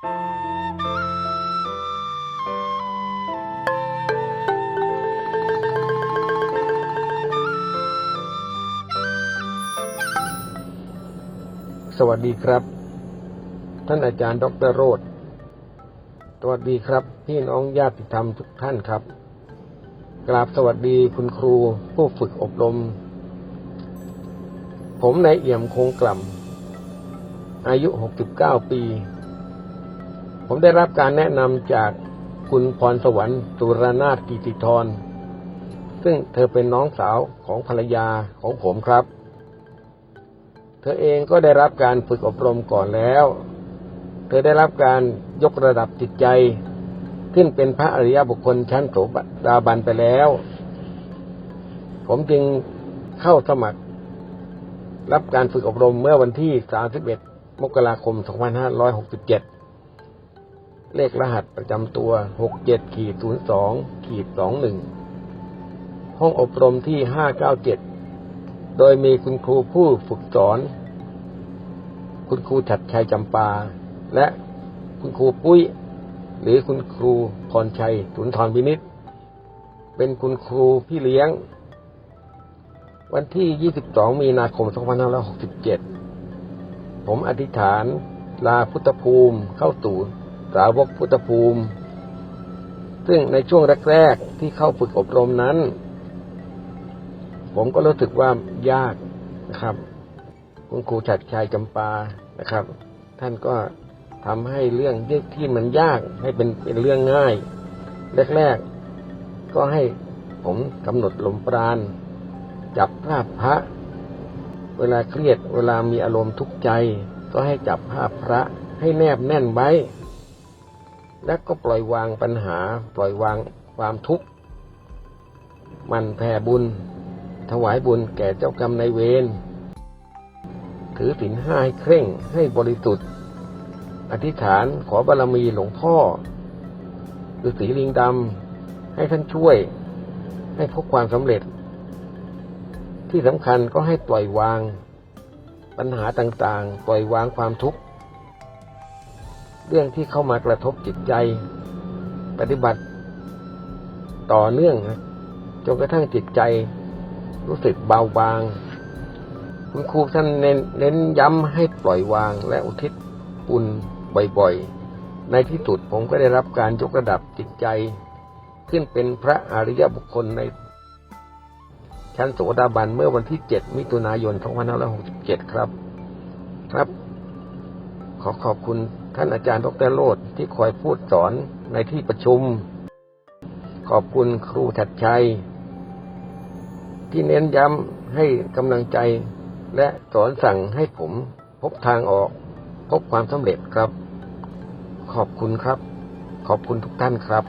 สวัสดีครับ ท่านอาจารย์ดรโรธสวัสดีครับ พี่น้องญาติธรรมทุกท่านครับ กราบสวัสดีคุณครูผู้ฝึกอบรม ผมนายเอี่ยมคงกล่ำอายุ 69 ปี ผมได้รับการแนะนำจากคุณพรสวรรค์สุรนาถกิติธร ซึ่งเธอเป็นน้องสาวของภรรยาของผมครับ เธอเองก็ได้รับการฝึกอบรมก่อนแล้ว เธอได้รับการยกระดับจิตใจ ขึ้นเป็นพระอริยบุคคลชั้นโสดาบันไปแล้ว ผมจึงเข้าสมัคร รับการฝึกอบรมเมื่อวันที่ 31 มกราคม 2567 เลขรหัสประจำตัว67ขีด02ขีด21ห้องอบรมที่597โดยมีคุณครูผู้ฝึกสอน คุณครูฉัดชัยจำปา และคุณครูปุ้ย หรือคุณครูพรชัยสุนทรวินิตเป็นคุณครูพี่เลี้ยง วันที่ 22 มีนาคม 2567 ผมอธิษฐานลาพุทธภูมิเข้าสู่ สาวกพุทธภูมิ ซึ่งในช่วงแรกๆที่เข้าฝึกอบรมนั้น ผมก็รู้สึกว่ายากนะครับ คุณครูฉัดชัยจำปานะครับ ท่านก็ทำให้เรื่องที่มันยากให้เป็นเป็นเรื่องง่าย แรกๆ ก็ให้ผมกำหนดลมปราณ จับภาพพระ เวลาเครียดเวลามีอารมณ์ทุกข์ใจ ก็ให้จับภาพพระให้แนบแน่นไว้ และก็ปล่อยวางปัญหา ปล่อยวางความทุกข์ มันแผ่บุญ ถวายบุญแก่เจ้ากรรมนายเวร ถือศีลห้าให้เคร่งให้บริสุทธิ์ อธิษฐานขอบารมีหลวงพ่อฤาษีลิงดำให้ท่านช่วย ให้พบความสำเร็จ ที่สำคัญก็ให้ปล่อยวาง ปัญหาต่างๆ ปล่อยวางความทุกข์ เรื่องที่เข้ามากระทบจิตใจ ปฏิบัติต่อเนื่องจนกระทั่งจิตใจ รู้สึกเบาบาง คุณครูท่านเน้นเน้นย้ำให้ปล่อยวางและอุทิศบุญบ่อยๆ ในที่สุดผมก็ได้รับการยกระดับจิตใจ ขึ้นเป็นพระอริยบุคคลใน ชั้นโสดาบันเมื่อวันที่ 7 มิถุนายน 2567 ครับ ครับ ขอขอบคุณ ท่านอาจารย์ดรโรดที่คอยพูดสอนในที่ประชุม ขอบคุณครูถัดชัย ที่เน้นย้ำให้กำลังใจ และสอนสั่งให้ผมพบทางออก พบความสำเร็จครับ ขอบคุณครับ ขอบคุณทุกท่านครับ